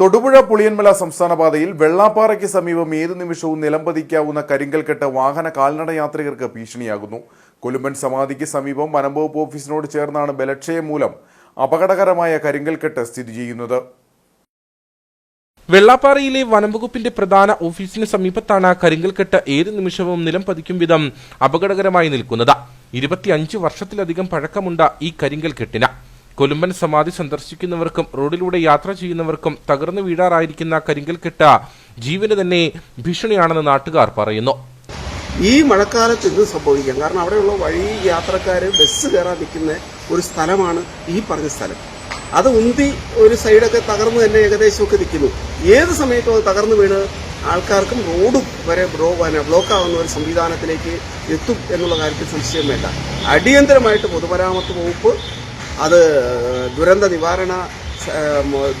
തൊടുപുഴ പുളിയൻമല സംസ്ഥാന പാതയിൽ വെള്ളാപ്പാറയ്ക്ക് സമീപം ഏതു നിമിഷവും നിലംപതിക്കാവുന്ന കരിങ്കൽക്കെട്ട് വാഹന കാൽനട യാത്രികർക്ക് ഭീഷണിയാകുന്നു. കൊലുമ്പൻ സമാധിക്ക് സമീപം വനംവകുപ്പ് ഓഫീസിനോട് ചേർന്നാണ് ബലക്ഷയം മൂലം അപകടകരമായ കരിങ്കൽക്കെട്ട് സ്ഥിതി ചെയ്യുന്നത്. വെള്ളാപ്പാറയിലെ വനംവകുപ്പിന്റെ പ്രധാന ഓഫീസിന് സമീപത്താണ് കരിങ്കൽക്കെട്ട് ഏത് നിമിഷവും നിലം പതിക്കും വിധം അപകടകരമായി നിൽക്കുന്നത്. ഇരുപത്തിയഞ്ച് വർഷത്തിലധികം പഴക്കമുണ്ട് ഈ കരിങ്കൽക്കെട്ടിന്. കൊലുമ്പൻ സമാധി സന്ദർശിക്കുന്നവർക്കും റോഡിലൂടെ യാത്ര ചെയ്യുന്നവർക്കും തകർന്നു വീഴാറായിരിക്കുന്ന കരിങ്കൽ കെട്ട ജീവന് തന്നെ ഭീഷണിയാണെന്ന് നാട്ടുകാർ പറയുന്നു. ഈ മഴക്കാലത്ത് ഇത് സംഭവിക്കാം? കാരണം അവിടെയുള്ള വഴി യാത്രക്കാർ ബസ് കയറാൻ നിൽക്കുന്ന ഒരു സ്ഥലമാണ് ഈ പറഞ്ഞ സ്ഥലം. അത് ഉന്തി ഒരു സൈഡൊക്കെ തകർന്ന് തന്നെ ഏകദേശമൊക്കെ നിൽക്കുന്നു. ഏത് സമയത്തും അത് തകർന്നു വീണ് ആൾക്കാർക്കും റോഡ് വരെ ബ്ലോ ബ്ലോക്ക് ആവുന്ന ഒരു സംവിധാനത്തിലേക്ക് എത്തും എന്നുള്ള കാര്യത്തിൽ സംശയം വേണ്ട. അടിയന്തരമായിട്ട് പൊതുമരാമത്ത് വകുപ്പ് അത് ദുരന്ത നിവാരണ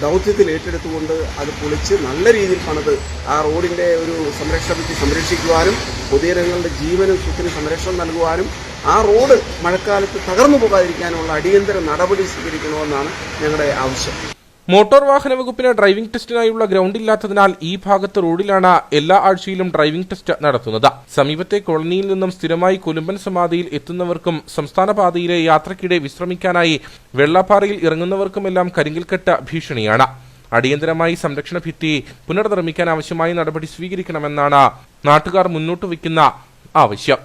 ദൗത്യത്തിൽ ഏറ്റെടുത്തുകൊണ്ട് അത് പൊളിച്ച് നല്ല രീതിയിൽ പണിത് ആ റോഡിന്റെ ഒരു സംരക്ഷണത്തെ സംരക്ഷിക്കുവാനും പൊതുജനങ്ങളുടെ ജീവനും സ്വത്തിനും സംരക്ഷണം നൽകുവാനും ആ റോഡ് മഴക്കാലത്ത് തകർന്നു പോകാതിരിക്കാനുള്ള അടിയന്തര നടപടി സ്വീകരിക്കണമെന്നാണ് ഞങ്ങളുടെ ആവശ്യം. മോട്ടോർ വാഹന വകുപ്പിന് ഡ്രൈവിംഗ് ടെസ്റ്റിനായുള്ള ഗ്രൗണ്ട് ഇല്ലാത്തതിനാൽ ഈ ഭാഗത്ത് റോഡിലാണ് എല്ലാ ആഴ്ചയിലും ഡ്രൈവിംഗ് ടെസ്റ്റ് നടത്തുന്നത്. സമീപത്തെ കോളനിയിൽ നിന്നും സ്ഥിരമായി കൊലുമ്പൻ സമാധിയിൽ എത്തുന്നവർക്കും സംസ്ഥാന പാതയിലെ യാത്രക്കിടെ വിശ്രമിക്കാനായി വെള്ളാപ്പാറയിൽ ഇറങ്ങുന്നവർക്കുമെല്ലാം കരിങ്കൽക്കെട്ട് ഭീഷണിയാണ്. അടിയന്തരമായി സംരക്ഷണ ഭിത്തി പുനർനിർമ്മിക്കാൻ ആവശ്യമായ നടപടി സ്വീകരിക്കണമെന്നാണ് നാട്ടുകാർ മുന്നോട്ട് വയ്ക്കുന്ന ആവശ്യം.